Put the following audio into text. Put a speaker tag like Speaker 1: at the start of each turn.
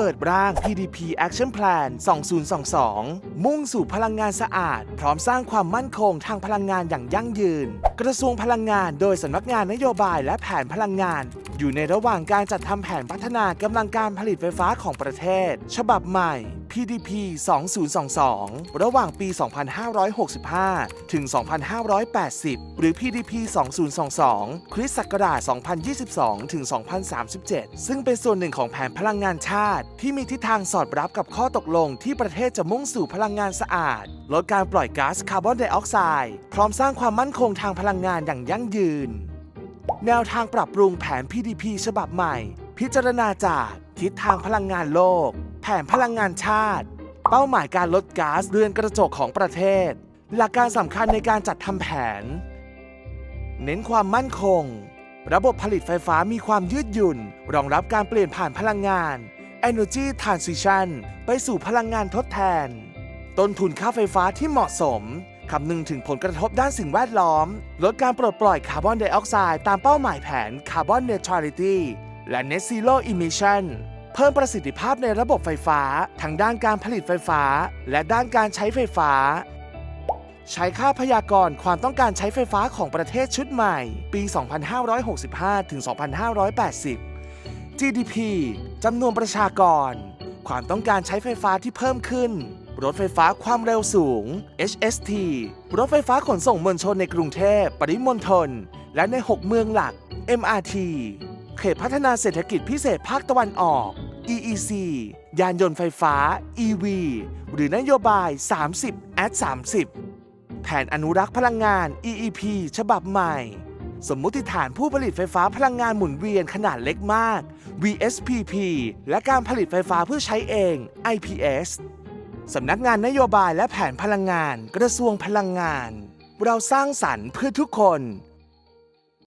Speaker 1: เปิดร่าง PDP Action Plan 2022 มุ่งสู่พลังงานสะอาด พร้อมสร้างความมั่นคงทางพลังงานอย่างยั่งยืน กระทรวงพลังงานโดยสำนักงานนโยบายและแผนพลังงาน อยู่ในระหว่างการจัดทำแผนพัฒนากำลังการผลิตไฟฟ้าของประเทศ ฉบับใหม่ PDP 2022 ระหว่างปี 2565 ถึง 2580 หรือ PDP 2022 คริสต์ศักราช 2022 ถึง 2037 ซึ่งเป็นส่วนหนึ่งของแผนพลังงานชาติ ที่มีทิศทางสอดรับกับข้อตกลงที่ประเทศจะมุ่งสู่พลังงานสะอาด ลดการปล่อยก๊าซคาร์บอนไดออกไซด์ พร้อมสร้างความมั่นคงทางพลังงานอย่างยั่งยืน แนวทางปรับปรุงแผน PDP ฉบับใหม่ พิจารณาจากทิศทางพลังงานโลก แผนพลังงานชาติ เป้าหมายการลดก๊าซเรือนกระจกของประเทศ หลักการสำคัญในการจัดทำแผน เน้นความมั่นคง ระบบผลิตไฟฟ้ามีความยืดหยุ่น รองรับการเปลี่ยนผ่านพลังงาน Energy Transition ไปสู่พลังงานทดแทน ต้นทุนค่าไฟฟ้าที่เหมาะสม คำนึงถึงผลกระทบด้านสิ่งแวดล้อม ลดการปลดปล่อยคาร์บอนไดออกไซด์ตามเป้าหมายแผน Carbon Neutrality และ Net Zero Emission เพิ่มประสิทธิภาพในระบบไฟฟ้า ทั้งด้านการผลิตไฟฟ้า และด้านการใช้ไฟฟ้า ใช้ค่าพยากรณ์ความต้องการใช้ไฟฟ้าของประเทศชุดใหม่ ปี 2565 ถึง 2580 GDP จำนวนประชากร ความต้องการใช้ไฟฟ้าที่เพิ่มขึ้น รถไฟฟ้าความเร็วสูง HST รถไฟฟ้าขนส่งมวลชนในกรุงเทพ ปริมณฑล และใน 6 เมืองหลัก MRT เขตพัฒนาเศรษฐกิจพิเศษภาคตะวันออก EEC ยานยนต์ไฟฟ้า EV หรือนโยบาย 30 at 30 แผนอนุรักษ์พลังงาน EEP ฉบับใหม่ สมมุติฐานผู้ผลิตไฟฟ้าพลังงานหมุนเวียนขนาดเล็กมาก VSPP และการผลิตไฟฟ้าเพื่อใช้เอง IPS สำนักงานนโยบายและแผนพลังงาน กระทรวงพลังงาน เราสร้างสรรค์เพื่อทุกคน